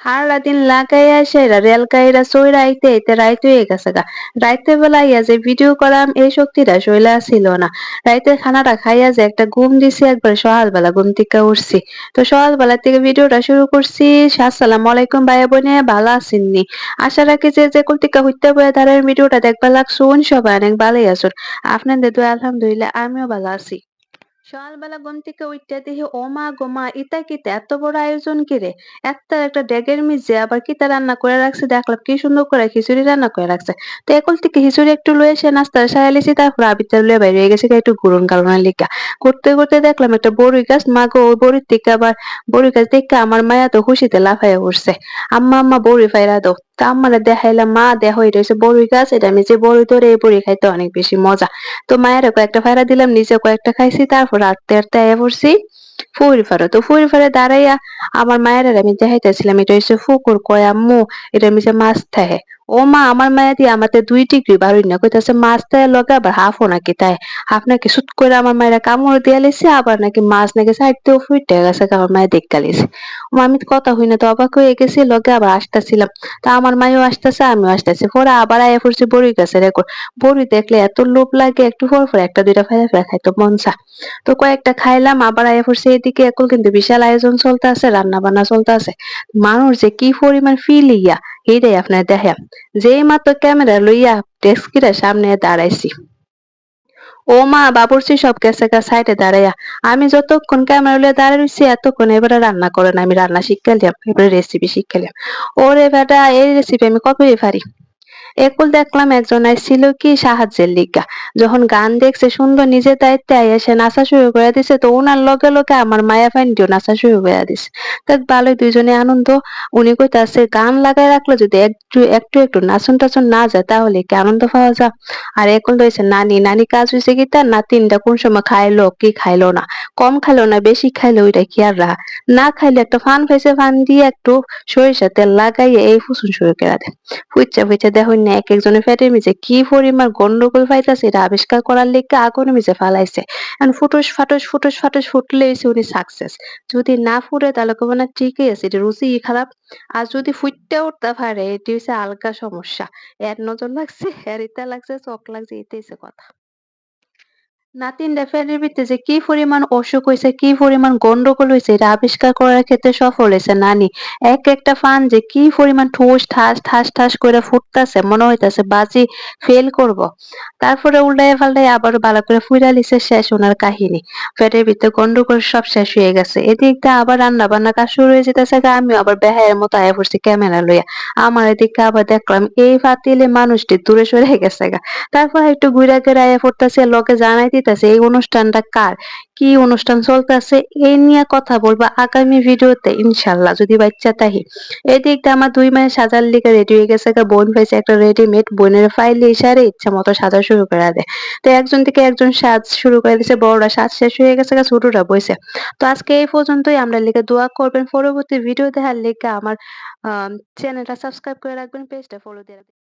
সারাদিন লাগাইয়া সেরা রেল গাড়িরা চইরা আইতে আইতে রাইত হয়ে গেছে গা। রাইতের বেলা ইয়া যে ভিডিও করাম, এই শক্তিটা শৈলা ছিল না। রাইতে খানাটা খাইয়া যে একটা ঘুম দিছি, একবার সকালবেলা ঘুম থেকে উঠছি। তো সকালবেলা থেকে ভিডিওটা শুরু করছি। আসসালামু আলাইকুম ভাইয়া বোনে, ভালো আছেননি আশা রাখি যে যে কোন থেকে হইতে পারে তারা ভিডিওটা দেখবার লাগছুন সবাই অনেক ভালোই আছুন। আপনাদের তো আলহামদুলিল্লাহ, আমিও ভালো আছি। সকালবেলা ঘুম থেকে উঠতে দেখি ও মা গো মা ইতা কিতা এত বড় আয়োজন কিরে এত একটা ডেগের মিজে আবার কিতা রান্না করে রাখছে, দেখলাম কি সুন্দর করে খিচুড়ি রান্না করে রাখছে। তো একল থেকে খিচুড়ি একটু লয়ে এসে নাস্তা সারাইলেছি তারপর আবির লয়ে বাইরে গেছে একটু ঘুরন কালনের লিগা। ঘুরতে ঘুরতে দেখলাম একটা বড়ই গাছ, মা গো ওই বড়ির থেকে আবার, বড়ই গাছ দেখে আমার মায়া তো খুশিতে লাফাইয়া উঠছে আম্মা আম্মা বড়ি ফাইরা তা আম্মারে দেখাইলাম, মা দেহ এটা হচ্ছে বড়ই গাছ, এটা আমি যে বড়ি ধরে এই বড়ি খাইতে অনেক বেশি মজা। তো মায়ের কয়েকটা ফায়রা দিলাম নিজে কয়েকটা খাইছি, তারপর রাত্রে আয়া পড়ছি ফুরি ফারো তো ফুরি ফারে দাঁড়াইয়া আমার মায়ের আমি দেখাইতেছিলাম, এটা হচ্ছে ফুকুর কয় আম্মু এটা আমি যে মাছ থাকে ও মা আমার মায়া দিয়ে আমাতে দুই ডিগ্রি বারোই না। কইতাছে, মাছ তাই লগে আবার হাফও নাকি তাই। হাফ নাকি সুত করে আমার মায়েরা কামড় দিয়া লেছে আবার নাকি মাছ নাকি সাইড সাইডতেও ফুটে গেছে আমার মায়ের দেখা লেছে। আমি কথা হই না তো অবাক হয়ে গেছি লগে আবার আসতেছিলাম। তা আমার মায়ও আসতেছে, আমিও আসতেছি। পরে আবার আয়া পড়ছি বড়ি গাছের এখন বড়ি দেখলে এত লোভ লাগে, একটু পর পর একটা দুইটা ফেলে ফেলে খাইতো মন চা। তো কয়েকটা খাইলাম আবার আয়া পড়ছি এদিকে এখন কিন্তু বিশাল আয়োজন চলতে আছে, রান্না বান্না চলতে আছে। মানুষ যে কি পরিমাণ ফিল ইয়া। এইটাই আপনার দেখে যেই মাত্র ক্যামেরা লইয়া ডেস্কিরা সামনে দাঁড়াইছি ও মা বাবুর্চি সব গেছে গা সাইডে দাঁড়াইয়া আমি যতক্ষণ ক্যামেরা লইয়া দাঁড়িয়ে রয়েছি এতক্ষণ এবারে রান্না করেন আমি রান্না শিখাইলাম এবারে রেসিপি শিখাইলাম ওরে বেটা এই রেসিপি আমি কবে পারি একুল দেখলাম একজন আইছিল কি সাহায্যের লিগা। যখন গান দেখছে, সুন্দর নিজের দায়িত্বে এসে নাচা শুরু করে দিছে, তো ওনার লগে লগে আমার মায়া ফাইন্ডিও নাচা শুরু করে দিছে। তো ভালোই দুইজনে আনন্দ। উনি কইতাছে, গান লাগাই রাখলে যদি একটু একটু একটু নাচন টাচন না যায়, তাহলে কি আনন্দ পাওয়া যায়? আর এখন রয়েছে, নানি নানি কাজ হয়েছে কি তার? নাতিনটা কোন সময় খাইলো, কি খাইলো না? কম খাইলো না, বেশি খাইলো, ওইটা কি আর রাহা? না খাইলে একটা ফান ফেসে ফান দিয়ে একটু সরিষা তেল লাগাইয়ে এই ফুসুন শুরু করে দেয়। ফুচ্চা ফুচ্চা দেখুন না এক একজনের ফ্যাটের মিজে কি পরিমাণ গন্ডগোল পাইতেছে এটা আবিষ্কার করার লেগে আগুনের মিজে ফালাইছে। এখন ফুটুস ফাটুস ফুটুস ফাটুস ফুটলে হয়েছে উনি সাকসেস যদি না ফুটে তাহলে কবে না ঠিকই আছে, এটা রুচি খারাপ? আর যদি ফুটতে উঠতে পারে, এটি হচ্ছে আলগা সমস্যা। এর নজর লাগছে, এর ইতা লাগছে, চোখ লাগছে, এটাই কথা। নাতিনটা ফ্যানের ভিতরে যে কি পরিমাণ অসুখ হয়েছে কি পরিমাণ গন্ডগোল হয়েছে এটা আবিষ্কার করার ক্ষেত্রে সফল হয়েছে নানি। এক একটা ফান যে কি পরিমাণ ঠুস, ঠাস ঠাস ঠাস করে ফুটতাছে, মনে হইতাছে বাজি ফেল করব। তারপরে উল্টায় পাল্টায় আবার ভালো করে ফুইরা লিছে শেষ ওনার কাহিনী। পেটের ভিতরে গন্ডগোল সব শেষ হয়ে গেছে। এদিক আবার রান্না বান্না কাজ শুরু হয়ে যেতেছে আমিও আবার বেহায়ের মতো আয়া পড়ছি ক্যামেরা লইয়া। আমার এদিকে আবার দেখলাম এই ফাতিলে মানুষটি দূরে সরে গেছে গা। তারপর একটু ঘুরে ঘুরে আয়া পড়তেছে, লোকে জানাই দিতেছে, এই অনুষ্ঠানটা কার? কি অনুষ্ঠান চলতেছে? এই নিয়ে কথা বলব আগামী ভিডিওতে, ইনশাল্লাহ, যদি বাচ্চা তাহি। এদিক দিয়ে আমার দুই মায়ের সাজার লিগে রেডি হয়ে গেছে বোন পাইছে, একটা রেডিমেড বোনের ফাইল ইশারে ইচ্ছা মতো সাজা শুরু করে দেয়। তো একজন থেকে একজন সাজ শুরু করে দিছে, বড়রা সাজ শেষ হয়ে গেছে ছোটরা বইছে। তো আজকে এই পর্যন্তই, আমরা লিখে দোয়া করবেন। পরবর্তী ভিডিও দেখার লিগে আমার চ্যানেলটা সাবস্ক্রাইব করে রাখবেন পেজটা ফলো দিয়ে